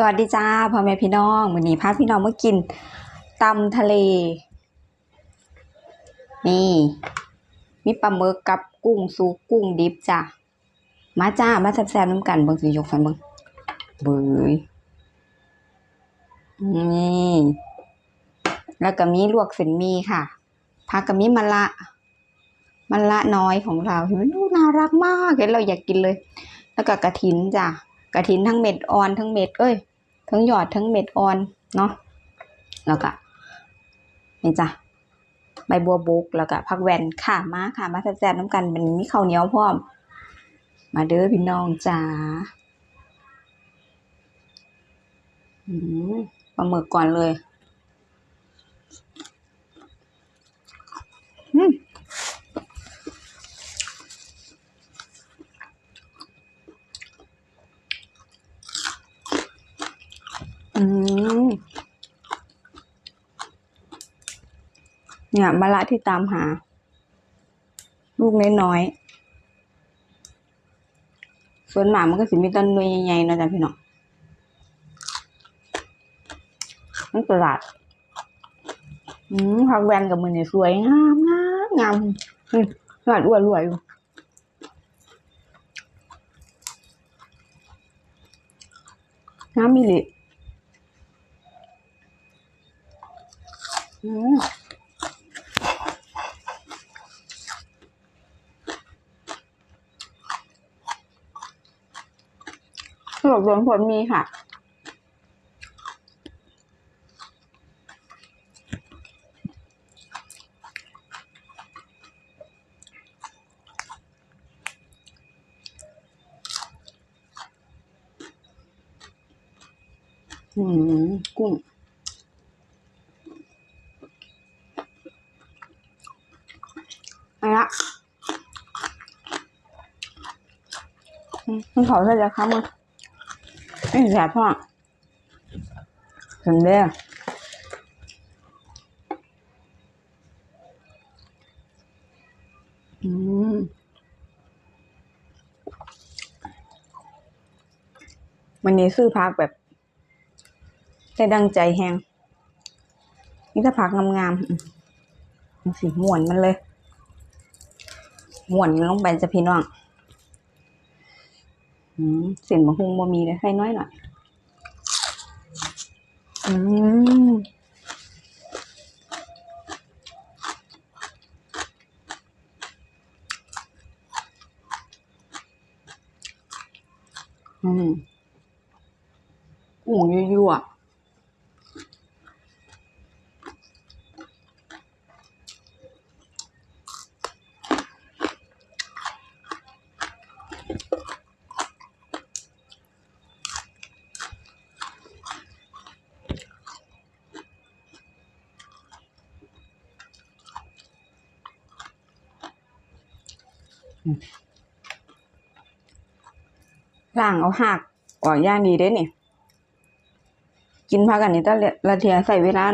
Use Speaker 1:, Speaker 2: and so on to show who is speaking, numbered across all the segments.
Speaker 1: สวัสดีจ้าพ่อแม่พี่น้องวันนี้พาพี่น้องมากินตำทะเล นี่ มีปลาหมึกกับกุ้งสุกกุ้งดิบจ้ะมาจ้ามาแซ่บๆน้ำกันเบิ่งสิยกใส่เบิ่งเบยนี่แล้วก็มีลวกเส้นมีค่ะผักก็มีมะละมะละน้อยของเราเห็นมันน่ารักมากเห็นเราอยากกินเลย แล้วก็กระถินจ้ะ กระถินทั้งเม็ดอ่อนทั้งเม็ดเอ้ยทั้งหยอดทั้งเม็ดอ่อนเนาะแล้วก็นี่จ้ะใบบัวบกแล้วก็ผักแวนค่ะมาค่ะมาแซ่บๆน้ำกันมันมีข้าวเหนียวพร้อม มาเด้อพี่น้องจ้าอืมปลาหมึกก่อนเลย อืม อืมเนี่ยมะละที่ตามหา ลูกน้อยๆส่วนหมามันก็สิมีต้นนวยใหญ่ๆเนาะจ๊ะพี่น้องนั่นตลาดอืมผักแวนกับมือเนี่ยสวยงามงามงามอืมหวานอ้วนรวยอยู่น้ำมิลิอืม สรุปรวมผลมีค่ะ อืมกุ้งไปละอื มันเขาใส่จะค้ำมั้งไม่แสบพ่อถึงเด้ออืมวันนี้ซื้อพักแบบได้ดังใจแฮงนี่ถ้าผักงามๆมันสีม่วนมันเลยม่วนลงไปจะพี่น้อง เสียนมะฮุงบ่มีเลยใส่น้อยหน่อย อืมอืมกุ้งยั่วๆ ล่างเอาหักออกย่างดีเด้นี่ กินพักกันนี่ตะละเทียใส่เวลา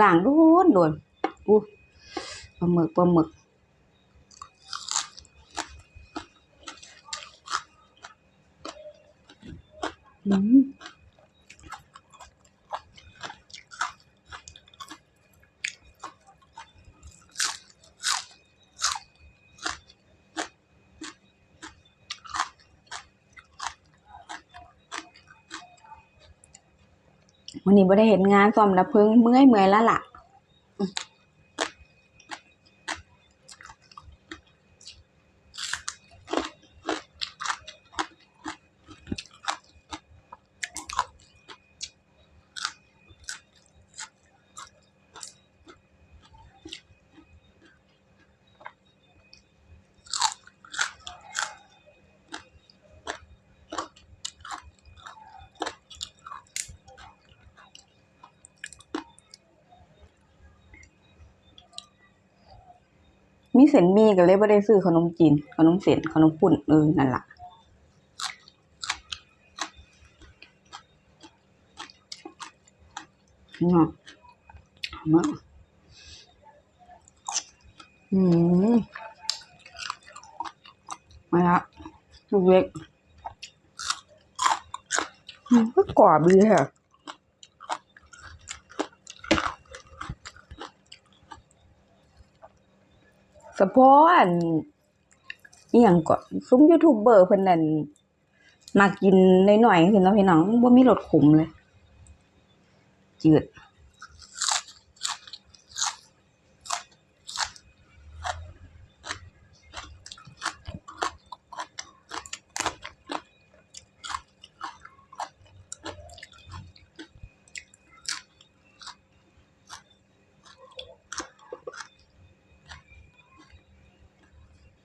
Speaker 1: ล่างโดนโดนอู้ปลาหมึกปลาหมึกอืม นนี้บ่ได้เห็นงานซ่อมนะเพิงเมื่อยเมื่อยแล้วล่ะ มีเส้นมีก็เลยบ่ได้ซื้อขนมจีน ขนมเส้นขนมปุ่นเออนั่นละ่ะเนาะมาอืมมาละลูกเล็กอือืมก็กรอบดีค่ะ สะพอนนอหย่างก่อนซุ้มยูทูบเบอร์เพิ่นนั่นมากินหน่อยๆคือเนาะพี่น้องบ่มีรสขมเลย จืด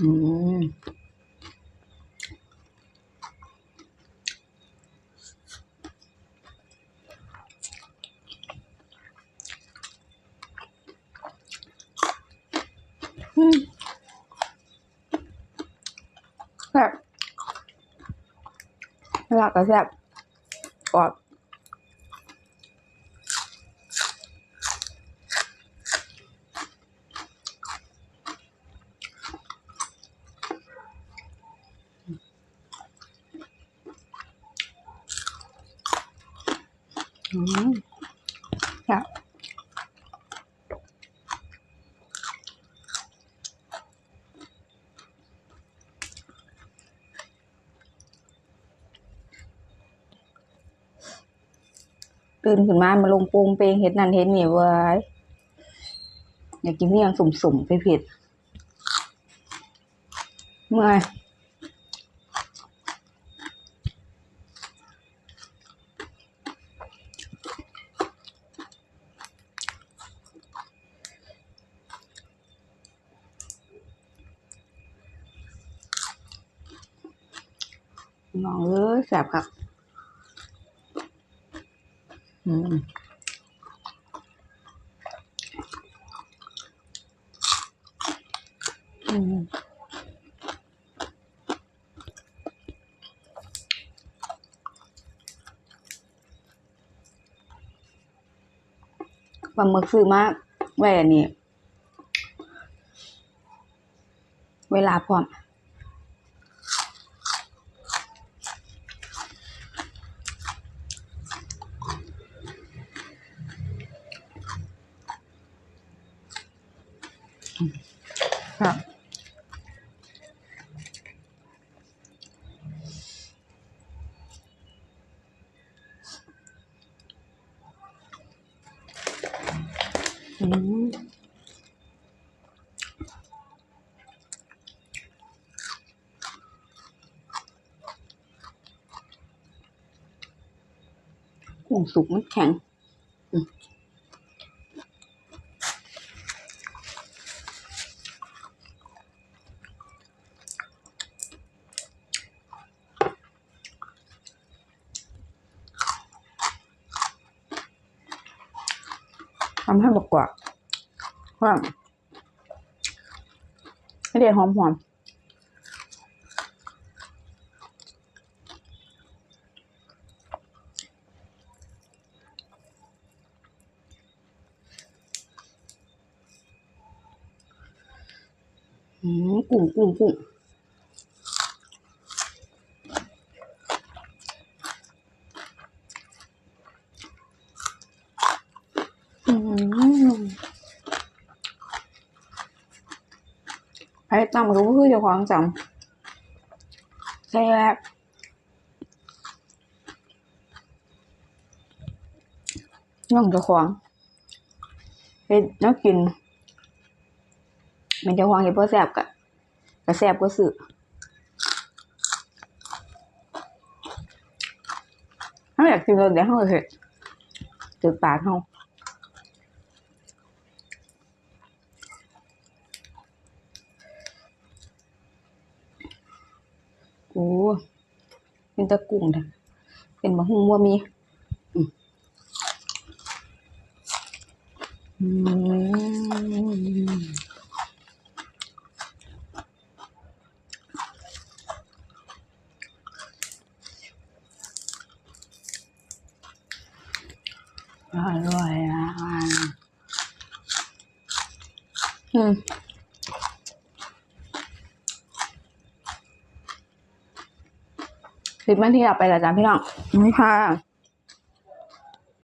Speaker 1: อืมแซ่บหลากก็แซ่บกรอบ อืมแซ่บตื่นขึ้นมามาลงปรงเปงเฮ็ดนั่นเฮ็ดนี่เว้ยอยากกินเมี่ยงสุ่มๆไปผ็ดเมื่อย น้องเอ้ยแสบครับ อืมอืมปลาหมึกซื้อมาไว้อันนี้เวลาพร้อม ครับอืมกุ้งสุกมันแข็ง อืมท ทำให้บอกกว่าว่าให้เดียหอมหอมอืมกุ้งกุ้งกุ้งอืม ไอ้ตำรู้คือเจะควางจำแซ่บย่องเจะควางเฮ็ดแนักกินมันเจะควางเฮ็ดบ่แซ่บกะกะแซ่บก็ซื้อถ้าอยากกินเลยเดี๋ยวเฮาเฮ็ดตึกปากเฮา โอ้เป็นตะกุ้งเถอะเป็นมะฮุ่งว่ามีอืมอร่อยอะอืม เสิบนาทีเราไปแล้วจ้ะพี่น้องนี่ค่ะ